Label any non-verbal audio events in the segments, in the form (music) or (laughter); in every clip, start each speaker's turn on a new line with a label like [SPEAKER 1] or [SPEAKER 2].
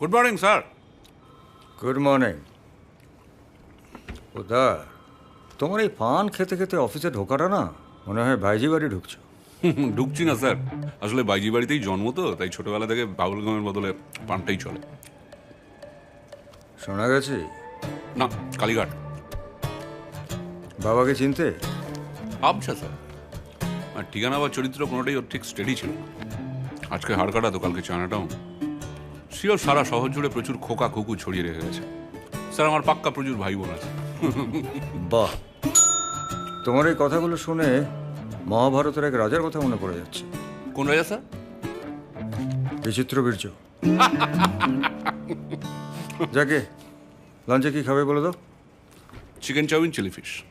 [SPEAKER 1] Good morning sir
[SPEAKER 2] good morning উদার তোমার এই পান খেতে খেতে অফিসে ঢোকাটা না মনে হয় বাইজি বাড়ি ঢুকছো। (laughs)
[SPEAKER 1] ঢুকছি না স্যার আসলে বাইজি বাড়িতেই জন্ম তো তাই ছোটবেলা থেকে বাবুলগামের বদলে পানটাই চলে।
[SPEAKER 2] শোনা গেছে?
[SPEAKER 1] না কালীঘাট।
[SPEAKER 2] বাবাকে চিনতে?
[SPEAKER 1] আবছা স্যার আর ঠিকানা বা চরিত্র কোনোটাই ওর ঠিক স্টেডি ছিল। আজকে হাড় কাটা তো কালকে চায়নাটাও শিওর সারা শহর জুড়ে প্রচুর খোকা খুকু ছড়িয়ে রেখে গেছে। স্যার আমার পাক্কা প্রচুর ভাই বোন আছে।
[SPEAKER 2] বাহ। তোমার এই কথাগুলো শুনে মহাভারতের এক রাজার কথা মনে পড়ে যাচ্ছে।
[SPEAKER 1] কোন রাজা স্যার?
[SPEAKER 2] বিচিত্র বীর্য। যাকে লাঞ্চে কি খাবে বলে দাও
[SPEAKER 1] চিকেন চাউমিন চিলি ফিশ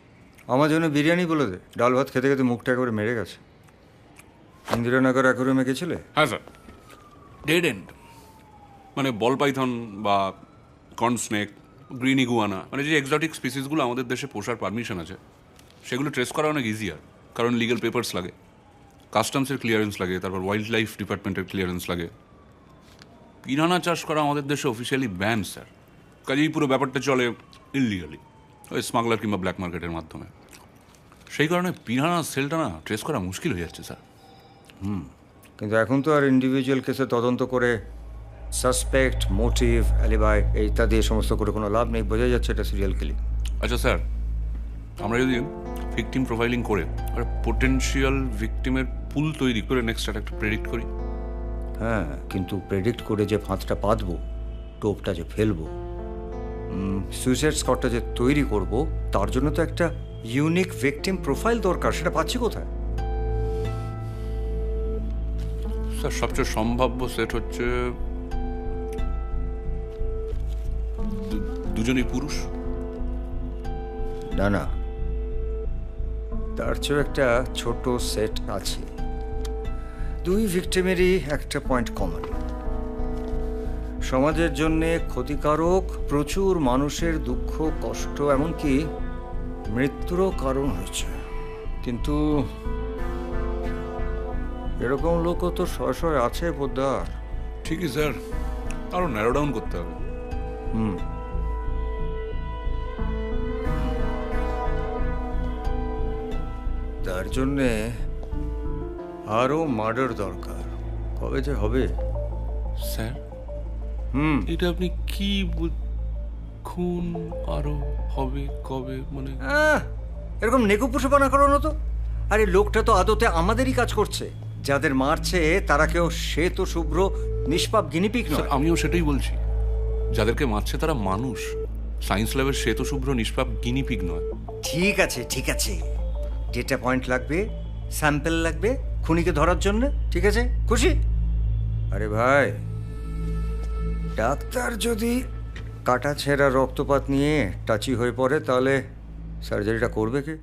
[SPEAKER 2] আমার জন্য বিরিয়ানি বলে দে। ডাল ভাত খেতে খেতে মুখটা একেবারে মেরে গেছে। ইন্দিরানগর অ্যাকোরিয়ামে গেছিলে?
[SPEAKER 1] হ্যাঁ স্যার। ডেড এন্ড মানে বল পাইথন বা কর্ন স্নেক, গ্রিন ইগুয়ানা মানে যে এক্সোটিক স্পিসিসগুলো আমাদের দেশে পোষার পারমিশন আছে, সেগুলো ট্রেস করা অনেক ইজিয়ার কারণ লিগ্যাল পেপার্স লাগে কাস্টমসের ক্লিয়ারেন্স লাগে, তারপর ওয়াইল্ড লাইফ ডিপার্টমেন্টের ক্লিয়ারেন্স লাগে। পিরানা চাষ করা আমাদের দেশে অফিসিয়ালি ব্যান স্যার কাজেই পুরো ব্যাপারটা চলে ইললিগালি ওই স্মাগলার কিংবা ব্ল্যাক মার্কেটের মাধ্যমে। সেই কারণে পিরানা সেলটা না ট্রেস করা মুশকিল হয়ে যাচ্ছে স্যার হুম।
[SPEAKER 2] কিন্তু এখন তো আর ইন্ডিভিজুয়াল কেসে তদন্ত করে সাসপেক্ট মোটিভ অ্যালিবাই ইত্যাদি সমস্ত করে কোনো লাভ নেই। বোঝা যাচ্ছে এটা সিরিয়াল কিলিং
[SPEAKER 1] আচ্ছা স্যার আমরা যদি ভিকটিম প্রোফাইলিং করে পোটেনশিয়াল ভিকটিমের পুল তৈরি করে নেক্সট একটা প্রেডিক্ট করি?
[SPEAKER 2] হ্যাঁ কিন্তু প্রেডিক্ট করে যে ফাঁদটা পাতবো টোপটা যে ফেলব সুইসাইড স্কটটা যে তৈরি করব তার জন্য তো একটা ইউনিক ভিকটিম প্রোফাইল দরকার। সেটা পাচ্ছি কোথায়?
[SPEAKER 1] স্যার সবচেয়ে সম্ভাব্য সেট হচ্ছে দুজনেই পুরুষ?
[SPEAKER 2] না না। তার চেয়েও একটা ছোট সেট আছে। দুই ভিক্টিমেরই একটা পয়েন্ট কমন সমাজের জন্য ক্ষতিকারক প্রচুর মানুষের দুঃখ কষ্ট এমনকি মৃত্যুরও কারণ হয়েছে। কিন্তু এরকম লোকও তো শয় আছে পোদ্দার
[SPEAKER 1] ঠিকই স্যার। আরও ন্যারো ডাউন করতে হবে।
[SPEAKER 2] তার জন্যে আরও মার্ডার দরকার। কবে যে হবে?
[SPEAKER 1] স্যার
[SPEAKER 2] হুম।
[SPEAKER 1] এটা আপনি কি খুন আরও হবে কবে মানে
[SPEAKER 2] এরকম নেকুপুষোপানা করো না তো। আরে লোকটা তো আদতে আমাদেরই কাজ করছে। যাদের মারছে তারা কেউ শ্বেত শুভ্র নিষ্পাপ গিনিপিক নয়।
[SPEAKER 1] আমিও সেটাই বলছি। যাদেরকে মারছে তারা মানুষ। সায়েন্স ল্যাবের শ্বেত শুভ্র নিষ্পাপ গিনিপিগ নয়।
[SPEAKER 2] ঠিক আছে ঠিক আছে। ডেটা পয়েন্ট লাগবে স্যাম্পেল লাগবে, খুনিকে ধরার জন্য, ঠিক আছে? খুশি? আরে ভাই, ডাক্তার যদি কাটা ছেঁড়া রক্তপাত নিয়ে টাচি হয়ে পড়ে, তাহলে সার্জারিটা করবে কে?